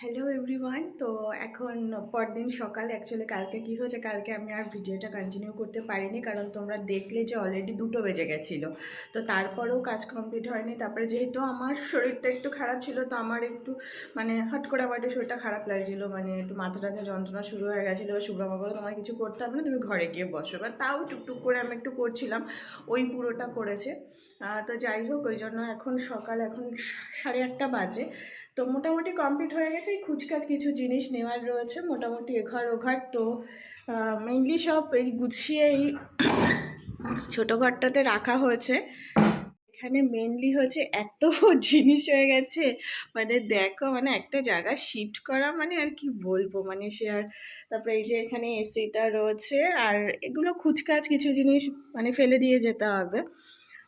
Hello everyone তো এখন পরদিন সকাল অ্যাকচুয়ালি কালকে কি হয়েছে, কালকে আমি আর ভিডিওটা কন্টিনিউ করতে পারিনি, কারণ তোমরা দেখলে যে অলরেডি দুটো বেজে গেছিল। তো তারপরেও কাজ কমপ্লিট হয়নি, তারপরে যেহেতু আমার শরীরটা একটু খারাপ ছিল, তো আমার একটু মানে হট করে আমার একটু শরীরটা খারাপ লাগছিল মানে একটু মাথা টাথা যন্ত্রণা শুরু হয়ে গেছিল সুব্রমা বলো তোমার কিছু করতে হবে না, তুমি ঘরে গিয়ে বসো। এবার তাও টুকটুক করে আমি একটু করছিলাম, ওই পুরোটা করেছে। তো যাই হোক, ওই জন্য এখন সকাল, এখন সাড়ে আটটা বাজে। তো মোটামুটি কমপ্লিট হয়ে গেছে। খুচকাচ কিছু জিনিস নেওয়ার রয়েছে মোটামুটি এঘর ওঘর। তো মেনলি সব এই গুছিয়ে এই ছোটো ঘরটাতে রাখা হয়েছে। এখানে মেনলি হচ্ছে এত জিনিস হয়ে গেছে। মানে দেখো মানে একটা জায়গা শিফট করা মানে আর কি বলব? মানে সে আর, তারপরে এই যে এখানে এসিটা রয়েছে। আর এগুলো খুচকাচ কিছু জিনিস মানে ফেলে দিয়ে যেতে হবে।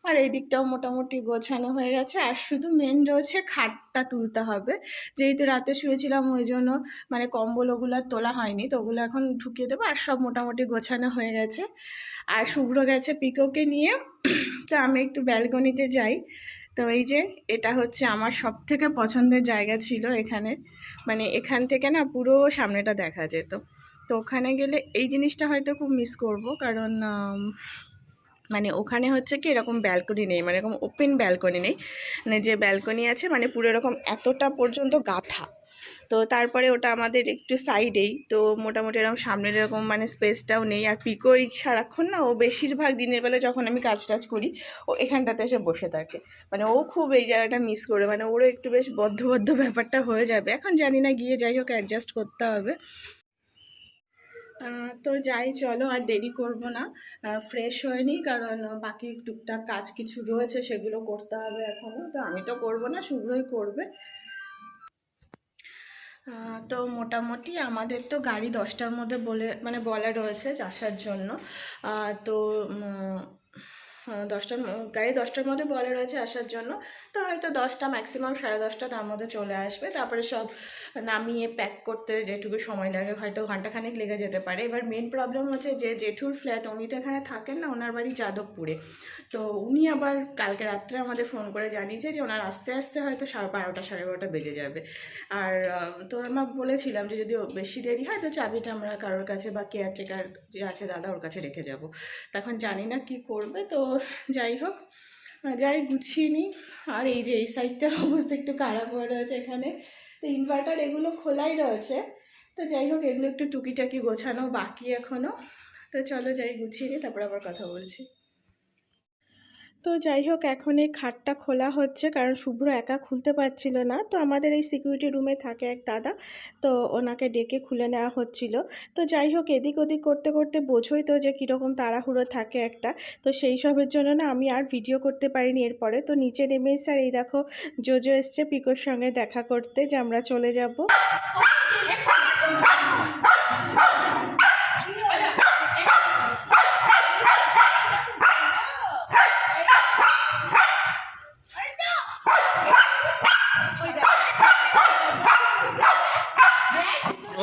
আর এই দিকটাও মোটামুটি গোছানো হয়ে গেছে। আর শুধু মেন রয়েছে খাটটা তুলতে হবে। যেহেতু রাতে শুয়েছিলাম, ওই জন্য মানে কম্বল ওগুলো তোলা হয়নি, তো ওগুলো এখন ঢুকিয়ে দেবো। আর সব মোটামুটি গোছানো হয়ে গেছে। আর শুভ্র গেছে পিকোকে নিয়ে। তো আমি একটু ব্যালকনিতে যাই। তো এই যে, এটা হচ্ছে আমার সব থেকে পছন্দের জায়গা ছিল এখানে। মানে এখান থেকে না পুরো সামনেটা দেখা যেত। তো ওখানে গেলে এই জিনিসটা হয়তো খুব মিস করব। কারণ মানে ওখানে হচ্ছে কি এরকম ব্যালকনি নেই মানে এরকম ওপেন ব্যালকনি নেই। মানে যে ব্যালকনি আছে মানে পুরো এরকম এতটা পর্যন্ত গাঁথা। তো তারপরে ওটা আমাদের একটু সাইডেই তো মোটামুটি এরকম সামনের এরকম মানে স্পেসটাও নেই। আর পিকোই সারাক্ষণ না, ও বেশিরভাগ দিনের বেলা যখন আমি কাজ টাজ করি, ও এখানটাতে এসে বসে থাকে। মানে ও খুব এই জায়গাটা মিস করে মানে ওরও একটু বেশ বদ্ধ বদ্ধ ব্যাপারটা হয়ে যাবে। এখন জানি না, গিয়ে যাই হোক অ্যাডজাস্ট করতে হবে। তো যাই, চলো আর দেরি করব না। ফ্রেশ হয়নি, কারণ বাকি টুকটাক কাজ কিছু রয়েছে, সেগুলো করতে হবে এখনও তো আমি তো করব না, শুভ্রই করবে। তো মোটামুটি আমাদের তো গাড়ি দশটার মধ্যে বলে মানে বলা রয়েছে, আসার জন্য। তো দশটার ম- গাড়ি দশটার মধ্যে বলা রয়েছে আসার জন্য। তো হয়তো দশটা ম্যাক্সিমাম সাড়ে দশটা তার মধ্যে চলে আসবে। তারপরে সব নামিয়ে প্যাক করতে যেটুকু সময় লাগে, হয়তো ঘন্টাখানেক লেগে যেতে পারে। এবার মেন প্রবলেম হচ্ছে যে জেঠুর ফ্ল্যাট উনি তো এখানে থাকেন না, ওনার বাড়ি যাদবপুরে। তো উনি আবার কালকে রাত্রে আমাদের ফোন করে জানিয়েছে যে ওনার আস্তে আস্তে হয়তো সাড়ে বারোটা সাড়ে বারোটা বেজে যাবে। আর তো আমরা বলেছিলাম যে যদি বেশি দেরি হয়, তো চাবিটা আমরা কারোর কাছে বা কেয়ারটেকার যে আছে, দাদা ওর কাছে রেখে যাব। তখন জানি না কি করবে। তো যাই হোক। যাই, গুছিয়ে নিই। আর এই যে, এই সাইডটার অবস্থা একটু খারাপ হয়ে রয়েছে এখানে। তো ইনভার্টার এগুলো খোলাই রয়েছে। তো যাই হোক, এগুলো একটু টুকিটাকি গোছানো বাকি এখনও তো চলো যাই, গুছিয়ে নিই, তারপর আবার কথা বলছি। তো যাই হোক, এখন এই খাটটা খোলা হচ্ছে, কারণ শুভ্র একা খুলতে পারছিল না। তো আমাদের এই সিকিউরিটি রুমে থাকে এক দাদা, তো ওনাকে ডেকে খুলে নেওয়া হচ্ছিল। তো যাই হোক, এদিক ওদিক করতে করতে বোঝোই তো যে কীরকম তাড়াহুড়ো থাকে একটা। তো সেই সবের জন্য না আমি আর ভিডিও করতে পারিনি এরপরে। তো নিচে নেমে এসে, আর এই দেখো, জোজো এসছে পিকোর সঙ্গে দেখা করতে যে আমরা চলে যাব।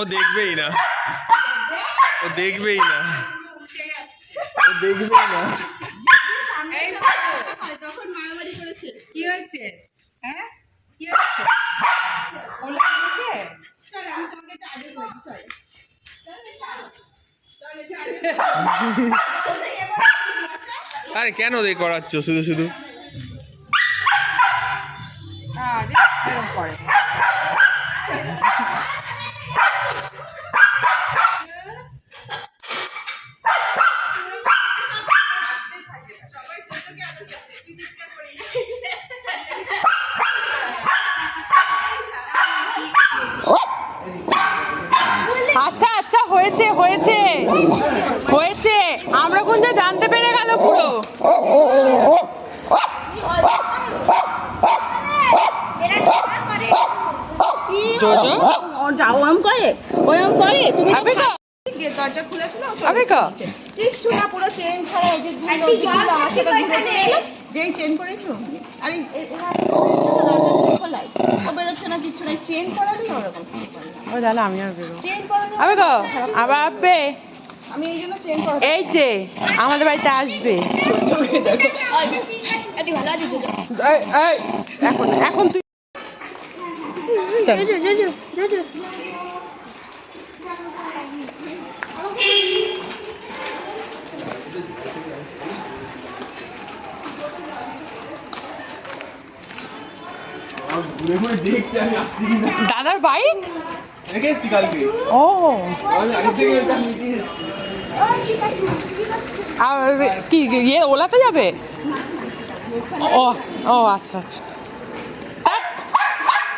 ও দেখবেই না। ও দেখবেই না। ও দেখবেই না। কি হয়েছে? হ্যাঁ? কি হয়েছে? আরে কেন দেখ করাচ্ছ শুধু শুধু হ্যাঁ যে এরকম করে আচ্ছা আচ্ছা হয়েছে হয়েছে হয়েছে আমরা কিন্তু জানতে পেরে গেল পুরো জোজো যাও আম করে ওই আম করে তুমি আবে গো দরজা খুলেছিল আবে গো কিচ্ছু না পুরো চেন ছাড়া এই যে ঘুরলো এই যে ঘুরলো, আমার সাথে ঘুরে ঘুরে এলো করেছ? আর এই দরজা খুলে খোলাই। ও বেরোচ্ছে না কিচ্ছু নাই চেন করা দিই ওরকম ও তাহলে আমি আর বেরো চেন করা দিই আবে গো আবার আপে আমি এই জন্য চেন করা এই যে আমাদের বাড়িতে আসবে। এখন এখন তুই চল। দাদার বাইক ও। আর কি ইয়ে ওলাতে যাবে? ও ও আচ্ছা আচ্ছা।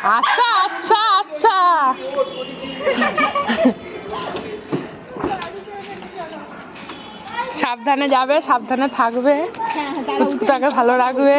আচ্ছা আচ্ছা আচ্ছা। সাবধানে যাবে সাবধানে থাকবে। কুচকুটাকে ভালো রাখবে।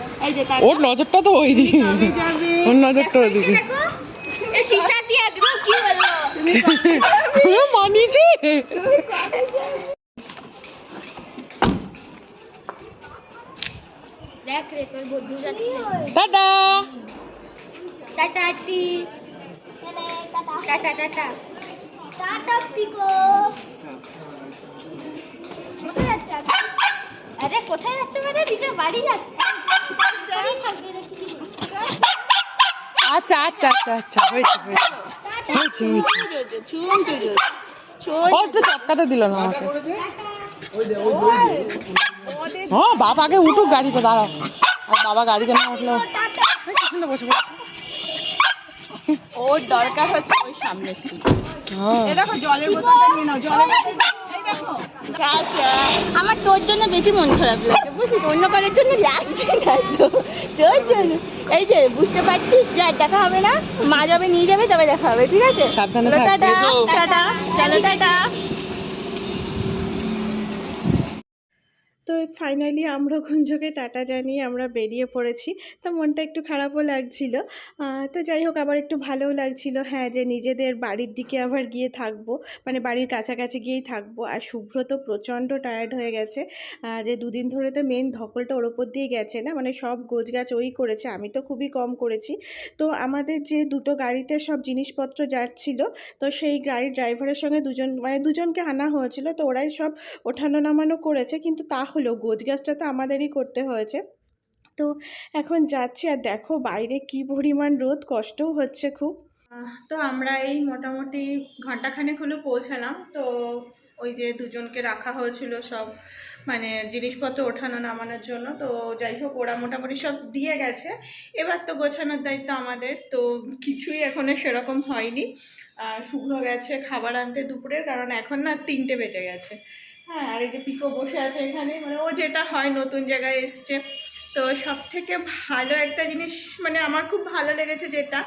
এই যে তার ওর নজরটা তো ওই দিকে ওর নজরটা ওই দিকে শিশা দিয়ে একদম কি বলল? দেখ রে তোর বন্ধু যাচ্ছে। টাটা। টাটা টি টাটা টাটা। টাটা পিকো। আরে কোথায় যাচ্ছে মানে? নিজের বাড়ি যাচ্ছে। আচ্ছা আচ্ছা আচ্ছা আচ্ছা হয়েছে হয়েছে। হয়েছে চটকাতে দিল না আমাকে। হ্যাঁ বাবা আগে উঠুক গাড়িতে দাঁড়াও। আর বাবা গাড়িতে না উঠল বসে পড়েছে। ওর দরকার হচ্ছে ওই সামনের সিট হ্যাঁ। দেখো জলের বোতলটা নিয়ে নাও জলের বোতল আমার তোর জন্য বেশি মন খারাপ লাগছে বুঝলি অন্য কারোর জন্য লাগছে না তো তোর জন্য। এই যে বুঝতে পারছিস? যা দেখা হবে না। মা যাবে নিয়ে যাবে তবে দেখা হবে ঠিক আছে? সাবধানে টাটা। টাটা চলো টাটা। তো ফাইনালি আমরা গুঞ্জকে টাটা জানিয়ে আমরা বেরিয়ে পড়েছি। তো মনটা একটু খারাপও লাগছিল। তো যাই হোক, আবার একটু ভালোও লাগছিল। হ্যাঁ যে নিজেদের বাড়ির দিকে আবার গিয়ে থাকব মানে বাড়ির কাছাকাছি গিয়েই থাকব। আর শুভ্র তো প্রচণ্ড টায়ার্ড হয়ে গেছে। যে দুদিন ধরে তো মেন ধকলটা ওর ওপর দিয়ে গেছে না? মানে সব গোছগাছ ওই করেছে, আমি তো খুবই কম করেছি। তো আমাদের যে দুটো গাড়িতে সব জিনিসপত্র যাচ্ছিল, তো সেই গাড়ির ড্রাইভারের সঙ্গে দুজন মানে দুজনকে আনা হয়েছিল, তো ওরাই সব ওঠানো নামানো করেছে। কিন্তু তা হলেও গোছগাছটা তো আমাদেরই করতে হয়েছে। তো এখন যাচ্ছি আর দেখো বাইরে কি পরিমাণ রোদ, কষ্টও হচ্ছে খুব। তো আমরা এই মোটামুটি ঘন্টাখানেক হলো পৌঁছালাম। তো ওই যে দুজনকে রাখা হয়েছিল সব মানে জিনিসপত্র ওঠানো নামানোর জন্য। তো যাই হোক, ওরা মোটামুটি সব দিয়ে গেছে। এবার তো গোছানোর দায়িত্ব আমাদের। তো কিছুই এখনও সেরকম হয়নি। শুভ্র গেছে খাবার আনতে দুপুরের, কারণ এখন না তিনটে বেজে গেছে। হ্যাঁ আর এই যে পিকো বসে আছে এখানে মানে ও যেটা হয় নতুন জায়গায় এসছে। তো সব থেকে ভালো একটা জিনিস মানে আমার খুব ভালো লেগেছে যেটা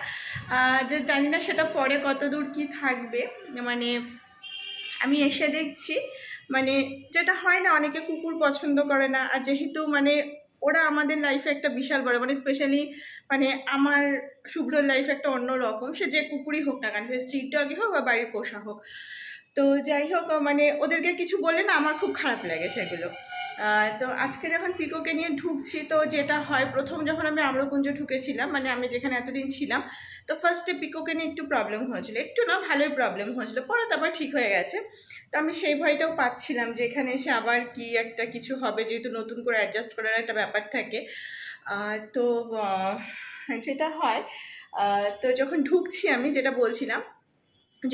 যে জানি না সেটা পরে কত দূর কী থাকবে। মানে আমি এসে দেখছি মানে যেটা হয় না, অনেকে কুকুর পছন্দ করে না, আর যেহেতু মানে ওরা আমাদের লাইফে একটা বিশাল বড় মানে স্পেশালি মানে আমার শুভ্রর লাইফে একটা অন্য রকম সে যে কুকুরই হোক না কেন স্ট্রিট ডগই হোক বা বাড়ির পোষা হোক। তো যাই হোক মানে ওদেরকে কিছু বলে না আমার খুব খারাপ লাগে সেগুলো। তো আজকে যখন পিকোকে নিয়ে ঢুকছি, তো যেটা হয়, প্রথম যখন আমি আম্রকুঞ্জ ঢুকেছিলাম মানে আমি যেখানে এতদিন ছিলাম, তো ফার্স্টে পিকোকে নিয়ে একটু প্রবলেম হয়েছিল। একটু না, ভালোই প্রবলেম হয়েছিল। পরে তারপর ঠিক হয়ে গেছে। তো আমি সেই ভয়টাও পাচ্ছিলাম যে এখানে এসে আবার কি একটা কিছু হবে, যেহেতু নতুন করে অ্যাডজাস্ট করার একটা ব্যাপার থাকে। তো যেটা হয় তো যখন ঢুকছি আমি, যেটা বলছিলাম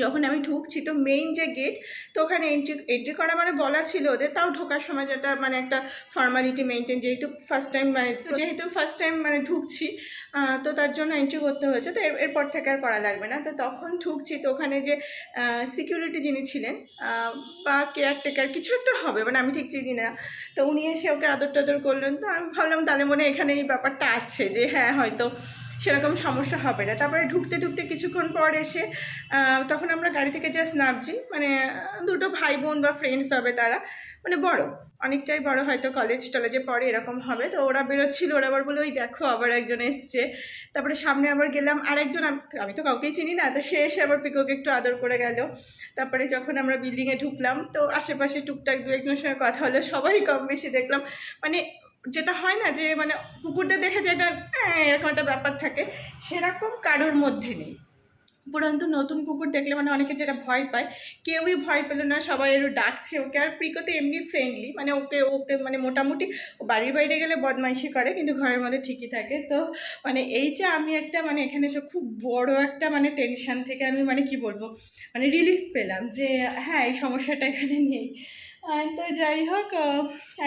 যখন আমি ঢুকছি, তো মেইন যে গেট তো ওখানে এন্ট্রি এন্ট্রি করা মানে বলা ছিল ওদের তাও ঢোকার সময় যেটা মানে একটা ফর্মালিটি মেনটেন যেহেতু ফার্স্ট টাইম মানে যেহেতু ফার্স্ট টাইম মানে ঢুকছি তো তার জন্য এন্ট্রি করতে হয়েছে, তো এরপর থেকে আর করা লাগবে না। তো তখন ঢুকছি, তো ওখানে যে সিকিউরিটি যিনি ছিলেন বা কেয়ারটেকার কিছু একটা হবে মানে আমি ঠিক চিনি না। তো উনি এসে ওকে আদর টাদর করলেন, তো আমি ভাবলাম তাহলে মনে এখানে এই ব্যাপারটা আছে যে হ্যাঁ হয়তো সেরকম সমস্যা হবে না। তারপরে ঢুকতে ঢুকতে কিছুক্ষণ পর এসে তখন আমরা গাড়ি থেকে জাস্ট নামছি। মানে দুটো ভাই বোন বা ফ্রেন্ডস হবে তারা। মানে বড়। অনেকটাই বড় হয়তো কলেজ টলেজে পড়ে এরকম হবে। তো ওরা বেরোচ্ছিল, ওরা আবার বলে ওই দেখো, আবার একজন এসছে। তারপরে সামনে আবার গেলাম, আরেকজন আম- তো কাউকেই চিনি না, তো সে এসে আবার পিকোকে একটু আদর করে গেল। তারপরে যখন আমরা বিল্ডিংয়ে ঢুকলাম, তো আশেপাশে টুকটাক দু একজনের সঙ্গে কথা হলো, সবাই কম বেশি দেখলাম। মানে যেটা হয় না যে মানে কুকুরদের দেখে যেটা এরকম একটা ব্যাপার থাকে, সেরকম কারোর মধ্যে নেই। উপরন্তু নতুন কুকুর দেখলে মানে অনেকে যেটা ভয় পায়, কেউই ভয় পেল না, সবাই একটু ডাকছে ওকে। আর প্রিকো তো এমনি ফ্রেন্ডলি মানে ওকে ওকে মানে মোটামুটি বাড়ির বাইরে গেলে বদমাইশি করে, কিন্তু ঘরের মধ্যে ঠিকই থাকে। তো মানে এই যে আমি একটা মানে এখানে এসে খুব বড় একটা মানে টেনশান থেকে আমি মানে কি বলব মানে রিলিফ পেলাম যে হ্যাঁ এই সমস্যাটা এখানে নেই। তো যাই হোক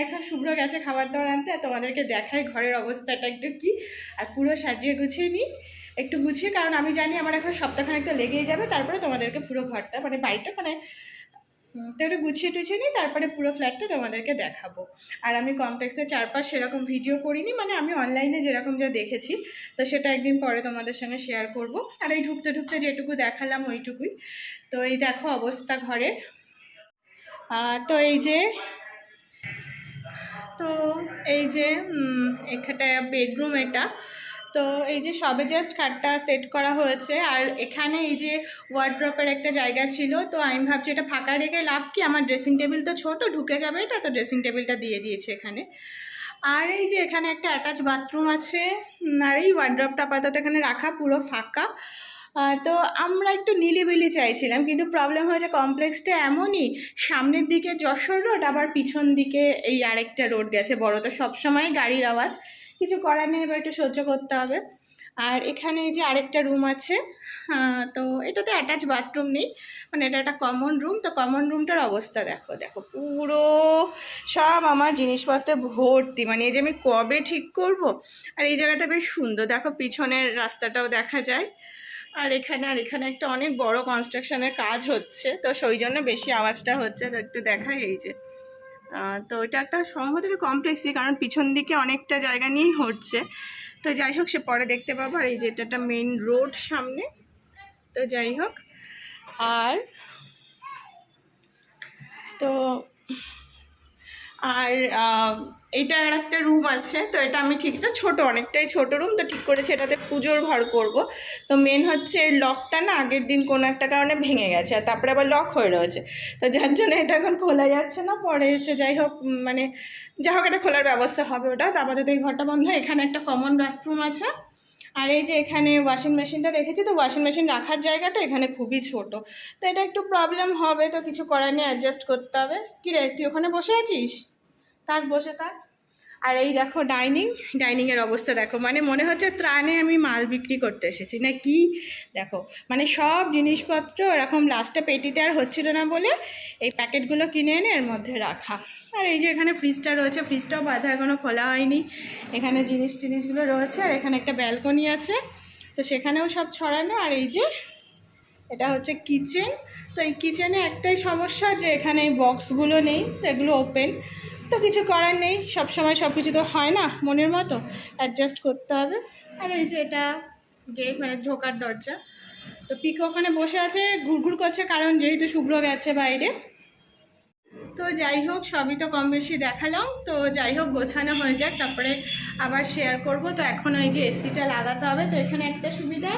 এখন শুভ্র গেছে খাবার দাবার আনতে তোমাদেরকে দেখাই ঘরের অবস্থাটা একটু কি। আর পুরো সাজিয়ে গুছিয়ে নিই, একটু গুছিয়ে, কারণ আমি জানি আমার এখন সপ্তাহখানেকটা লেগেই যাবে, তারপরে তোমাদেরকে পুরো ঘরটা মানে বাড়িটা মানে তো একটু গুছিয়ে টুছিয়ে নিই, তারপরে পুরো ফ্ল্যাটটা তোমাদেরকে দেখাবো। আর আমি কমপ্লেক্সের চারপাশ সেরকম ভিডিও করিনি মানে আমি অনলাইনে যেরকম যা দেখেছি, তো সেটা একদিন পরে তোমাদের সঙ্গে শেয়ার করব। আর এই ঢুকতে ঢুকতে যেটুকু দেখালাম, ওইটুকুই। তো এই দেখো অবস্থা ঘরের। তো এই যে, তো এই যে এখানটা বেডরুম এটা। তো এই যে সবে জাস্ট খাটটা সেট করা হয়েছে। আর এখানে এই যে ওয়ার্ড্রপের একটা জায়গা ছিল, তো আমি ভাবছি এটা ফাঁকা রেখে লাভ কি? আমার ড্রেসিং টেবিল তো ছোট, ঢুকে যাবে এটা, তো ড্রেসিং টেবিলটা দিয়ে দিয়েছে এখানে। আর এই যে এখানে একটা অ্যাটাচ বাথরুম আছে। আর এই ওয়ার্ড্রপটা আপাতত এখানে রাখা, পুরো ফাঁকা। তো আমরা একটু নিলিবিলি চাইছিলাম, কিন্তু প্রবলেম হয়েছে কমপ্লেক্সটা এমনই, সামনের দিকে যশোর রোড আবার পিছন দিকে এই আরেকটা রোড গেছে, বড় তো সবসময় গাড়ির আওয়াজ, কিছু করার নেই, এবার একটু সহ্য করতে হবে। আর এখানে যে আরেকটা রুম আছে তো এটাতে অ্যাটাচ বাথরুম নেই মানে এটা একটা কমন রুম তো কমন রুমটার অবস্থা দেখো দেখো পুরো সব আমার জিনিসপত্র ভর্তি মানে এই যে আমি কবে ঠিক করব, আর এই জায়গাটা বেশ সুন্দর, দেখো পিছনের রাস্তাটাও দেখা যায়। আর এখানে আর এখানে একটা অনেক বড় কনস্ট্রাকশনের কাজ হচ্ছে। তো সেই জন্য বেশি আওয়াজটা হচ্ছে, তো একটু দেখাই এই যে। তো এটা একটা সম্ভবত কমপ্লেক্সই কারণ পিছন দিকে অনেকটা জায়গা নিয়েই হচ্ছে। তো যাই হোক, সে পরে দেখতে পাবো। আর এই যে এটা একটা মেন রোড সামনে। তো যাই হোক। আর তো আর এটা আর একটা রুম আছে, তো এটা আমি ঠিক এটা ছোট, অনেকটাই ছোট রুম তো ঠিক করেছি এটাতে পুজোর ঘর করব। তো মেন হচ্ছে এর লকটা না আগের দিন কোনো একটা কারণে ভেঙে গেছে, আর তারপরে আবার লক হয়ে রয়েছে। তো যার জন্য এটা এখন খোলা যাচ্ছে না, পরে এসে যাই হোক মানে যাই হোক এটা খোলার ব্যবস্থা হবে ওটা। তো আপাতত এই ঘরটা বন্ধ, এখানে একটা কমন বাথরুম আছে। আর এই যে এখানে ওয়াশিং মেশিনটা রেখেছি তো ওয়াশিং মেশিন রাখার জায়গাটা এখানে খুবই ছোট। তো এটা একটু প্রবলেম হবে, তো কিছু করার নেই অ্যাডজাস্ট করতে হবে। কী রে, তুই ওখানে বসে আছিস? থাক, বসে থাক। আর এই দেখো ডাইনিং ডাইনিংয়ের অবস্থা দেখো। মানে মনে হচ্ছে ত্রাণে আমি মাল বিক্রি করতে এসেছি। না কি? দেখো মানে সব জিনিসপত্র এরকম লাস্টে পেটিতে আর হচ্ছিল না বলে এই প্যাকেটগুলো কিনে এনে এর মধ্যে রাখা। আর এই যে এখানে ফ্রিজটা রয়েছে ফ্রিজটাও বাধা এখনও খোলা হয়নি। এখানে জিনিস টিনিসগুলো রয়েছে, আর এখানে একটা ব্যালকনি আছে। তো সেখানেও সব ছড়ানো। আর এই যে এটা হচ্ছে কিচেন তো এই কিচেনে একটাই সমস্যা যে এখানে এই বক্সগুলো নেই, তো এগুলো ওপেন তো কিছু করার নেই, সব সময় সব কিছু তো হয় না, মনের মতো অ্যাডজাস্ট করতে হবে। আর এই যে এটা গেট মানে ঢোকার দরজা, তো পিক ওখানে বসে আছে, ঘুরঘুর করছে, কারণ যেহেতু শুভ্র গেছে বাইরে। তো যাই হোক, সবই তো কম বেশি দেখালাম, তো যাই হোক, গোছানো হয়ে যাক, তারপরে আবার শেয়ার করব। তো এখন ওই যে এসিটা লাগাতে হবে, তো এখানে একটা সুবিধা,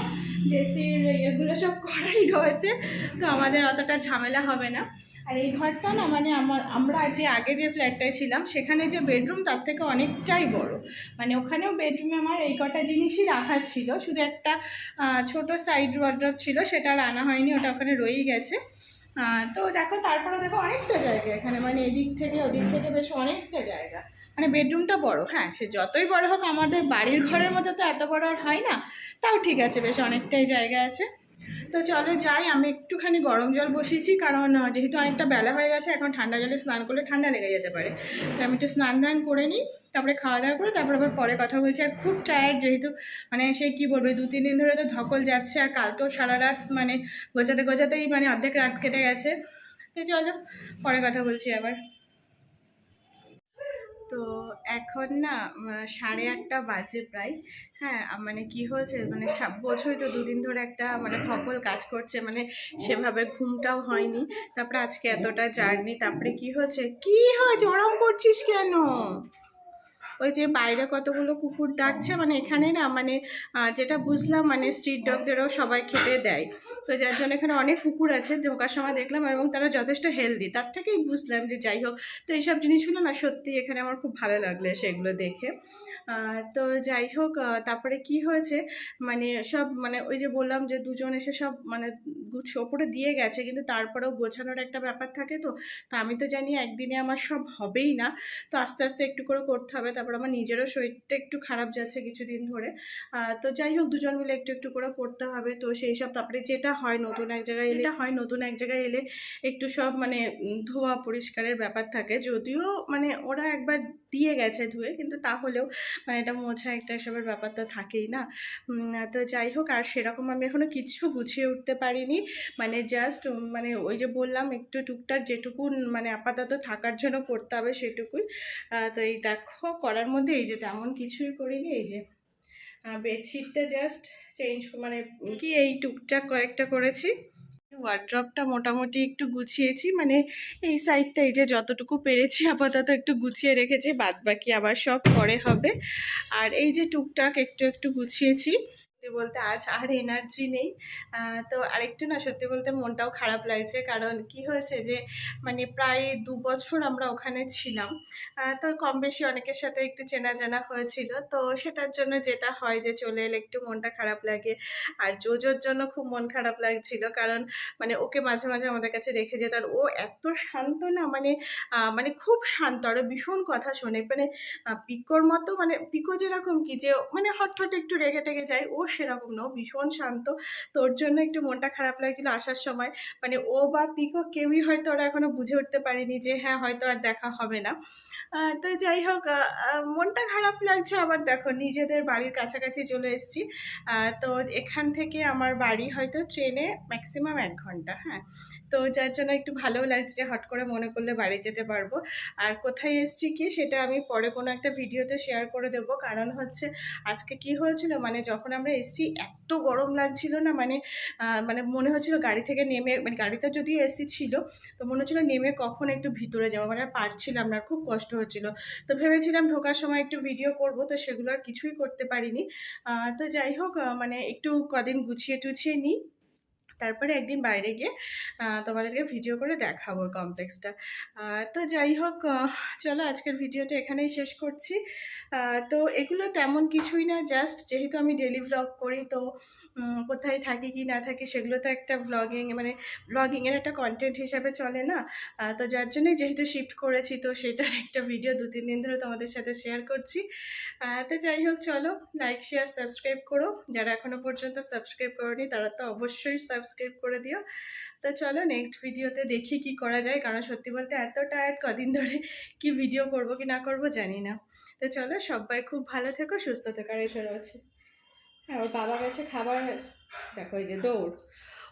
যে এসির এগুলো সব করাই রয়েছে, তো আমাদের অতটা ঝামেলা হবে না। আর এই ঘরটা না মানে আমার, আমরা যে আগে যে ফ্ল্যাটটায় ছিলাম, সেখানে যে বেডরুম তার থেকে অনেকটাই বড়। মানে ওখানেও বেডরুমে আমার এই কটা জিনিসই রাখা ছিল। শুধু একটা ছোট সাইড ওয়ার্ড্রপ ছিল, সেটা আর আনা হয়নি, ওটা ওখানে রয়েই গেছে। তো দেখো তারপরে দেখো অনেকটা জায়গা এখানে। মানে এদিক থেকে, ওদিক থেকে বেশ অনেকটা জায়গা। মানে বেডরুমটা বড় হ্যাঁ সে যতই বড় হোক, আমাদের বাড়ির ঘরের মতো তো এত বড় আর হয় না। তাও ঠিক আছে, বেশ অনেকটাই জায়গা আছে। তো চলো যাই, আমি একটুখানি গরম জল বসিয়েছি, কারণ যেহেতু অনেকটা বেলা হয়ে গেছে, এখন ঠান্ডা জলে স্নান করলে ঠান্ডা লেগে যেতে পারে। তো আমি একটু স্নান টান করে নিই, তারপরে খাওয়া দাওয়া করে, তারপরে আবার পরে কথা বলছি। আর খুব টায়ার্ড যেহেতু মানে সে কী বলবে দু তিন দিন ধরে তো ধকল যাচ্ছে, আর কালকেও সারা রাত মানে গোছাতে গোছাতেই মানে অর্ধেক রাত কেটে গেছে। তো চলো, পরে কথা বলছি আবার। তো এখন না সাড়ে আটটা বাজে প্রায়। হ্যাঁ মানে কি হয়েছে মানে বোঝোই তো দুদিন ধরে একটা মানে ধকল কাজ করছে মানে সেভাবে ঘুমটাও হয়নি। তারপরে আজকে এতটা জার্নি তারপরে কি হয়েছে? কি হয়েছে? ওরম করছিস কেন? ওই যে বাইরে কতগুলো কুকুর ডাকছে মানে এখানে না মানে যেটা বুঝলাম মানে স্ট্রিট ডগদেরও সবাই খেতে দেয়। তো যার জন্য এখানে অনেক কুকুর আছে ঢোকার সময় দেখলাম এবং তারা যথেষ্ট হেলদি তার থেকেই বুঝলাম যে যাই হোক, তো এইসব জিনিসগুলো না সত্যি এখানে আমার খুব ভালো লাগল সেগুলো দেখে। তো যাই হোক তারপরে কি হয়েছে? মানে সব মানে ওই যে বললাম যে দুজন এসে সব মানে গুছ, ওপরে দিয়ে গেছে, কিন্তু তারপরেও গোছানোর একটা ব্যাপার থাকে তো তো আমি তো জানি একদিনে আমার সব হবেই না। তো আস্তে আস্তে একটু করে করতে হবে, তারপর আমার নিজেরও শরীরটা একটু খারাপ যাচ্ছে কিছুদিন ধরে। তো যাই হোক দুজন মিলে একটু একটু করে করতে হবে, তো সেই সব, তারপরে যেটা হয় নতুন এক জায়গায় এলে হয় নতুন এক জায়গায় এলে একটু সব মানে ধোয়া পরিষ্কারের ব্যাপার থাকে। যদিও মানে ওরা একবার দিয়ে গেছে ধুয়ে, কিন্তু তাহলেও মানে এটা মোছা একটা এসবের ব্যাপার তো থাকেই না। তো যাই হোক, আর সেরকম আমি এখনও কিছু গুছিয়ে উঠতে পারিনি। মানে জাস্ট মানে ওই যে বললাম, একটু টুকটাক যেটুকু মানে আপাতত থাকার জন্য করতে হবে সেটুকুই। তো এই দেখো, করার মধ্যে এই যে তেমন কিছুই করিনি, এই যে বেডশিটটা জাস্ট চেঞ্জ মানে কি এই টুকটাক কয়েকটা করেছি। ওয়ার্ড্রপটা মোটামুটি একটু গুছিয়েছি মানে এই সাইডটা এই যে যতটুকু পেরেছি আপাতত একটু গুছিয়ে রেখেছি বাদ বাকি আবার সব পরে হবে। আর এই যে টুকটাক একটু একটু গুছিয়েছি সত্যি বলতে আজ আর এনার্জি নেই। তো আরেকটু না সত্যি বলতে মনটাও খারাপ লাগছে। কারণ কি হয়েছে যে মানে প্রায় দু বছর আমরা ওখানে ছিলাম। তো কম বেশি অনেকের সাথে একটু চেনা জানা হয়েছিল। তো সেটার জন্য যেটা হয় যে, চলে এলে একটু মনটা খারাপ লাগে। আর জোজোর জন্য খুব মন খারাপ লাগছিল। কারণ মানে ওকে মাঝে মাঝে আমাদের কাছে রেখে যেত। আর ও এত শান্ত না মানে মানে খুব শান্ত। আর ভীষণ কথা শোনে। মানে পিকোর মতো মানে পিকো যেরকম কি যে মানে হট হট একটু রেগে টেগে যায়, ও সেরকম না ভীষণ শান্ত। তোর জন্য একটু মনটা খারাপ লাগছিল আসার সময়। মানে ও বা পিকো কেউই হয়তো ওরা এখনও বুঝে উঠতে পারেনি যে হ্যাঁ হয়তো আর দেখা হবে না। তো যাই হোক মনটা খারাপ লাগছে আবার দেখো, নিজেদের বাড়ির কাছাকাছি চলে এসেছি। তো এখান থেকে আমার বাড়ি হয়তো ট্রেনে ম্যাক্সিমাম এক ঘণ্টা হ্যাঁ। তো যার জন্য একটু ভালোও লাগছে যে হট করে মনে করলে বাড়ি যেতে পারব। আর কোথায় এসছি কি সেটা আমি পরে কোনো একটা ভিডিওতে শেয়ার করে দেবো। কারণ হচ্ছে আজকে কি হয়েছিল? মানে যখন আমরা এসছি, এত গরম লাগছিল না? মানে মানে মনে হচ্ছিল গাড়ি থেকে নেমে মানে গাড়িতে যদিও এসি ছিল, তো মনে হচ্ছিল নেমে কখন একটু ভিতরে যাব। মানে পারছিলাম না খুব কষ্ট হচ্ছিল। তো ভেবেছিলাম ঢোকার সময় একটু ভিডিও করব, তো সেগুলো আর কিছুই করতে পারিনি। তো যাই হোক মানে একটু কদিন গুছিয়ে টুছিয়ে নিই। তারপরে একদিন বাইরে গিয়ে তোমাদেরকে ভিডিও করে দেখাবো কমপ্লেক্সটা তো যাই হোক চলো আজকের ভিডিওটা এখানেই শেষ করছি। তো এগুলো তেমন কিছুই না জাস্ট যেহেতু আমি ডেলি ভ্লগ করি, তো কোথায় থাকি কি না থাকি সেগুলো তো একটা ভ্লগিং মানে ভ্লগিংয়ের একটা কন্টেন্ট হিসাবে চলে না। তো যার জন্যই যেহেতু শিফট করেছি, তো সেটার একটা ভিডিও দু তিন দিন ধরে তোমাদের সাথে শেয়ার করছি। তো যাই হোক, চলো লাইক শেয়ার সাবস্ক্রাইব করো। যারা এখনও পর্যন্ত সাবস্ক্রাইব করোনি, তারা তো অবশ্যই সাবস্ক্রাইব করে দিও। তো চলো নেক্সট ভিডিওতে দেখি কি করা যায়, কারণ সত্যি বলতে এত টায়ার্ড কদিন ধরে কি ভিডিও করব কি না করব জানি না। তো চলো সবাই খুব ভালো থেকো, সুস্থ থেকো, আর এসে রয়েছে হ্যাঁ ওর বাবা গেছে খাবার দেখো এই যে দৌড়।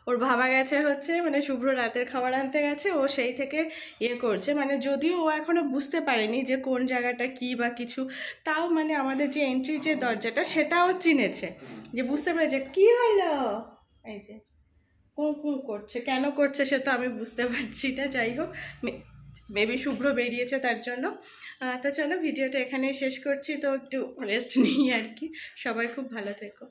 ওর বাবা গেছে হচ্ছে মানে শুভ্র রাতের খাবার আনতে গেছে, ও সেই থেকে ইয়ে করছে। মানে যদিও ও এখনও বুঝতে পারেনি যে কোন জায়গাটা কি বা কিছু, তাও মানে আমাদের যে এন্ট্রি যে দরজাটা সেটাও চিনেছে। যে বুঝতে পেরেছে, কি হলো? এই যে। কুঁ করছে। কেন করছে সে তো আমি বুঝতে পারছি না, যাই হোক। মেবি শুভ্র বেরিয়েছে তার জন্য। তো চলো, ভিডিওটা এখানে শেষ করছি, তো একটু রেস্ট নিই আর কি। সবাই খুব ভালো থেকো।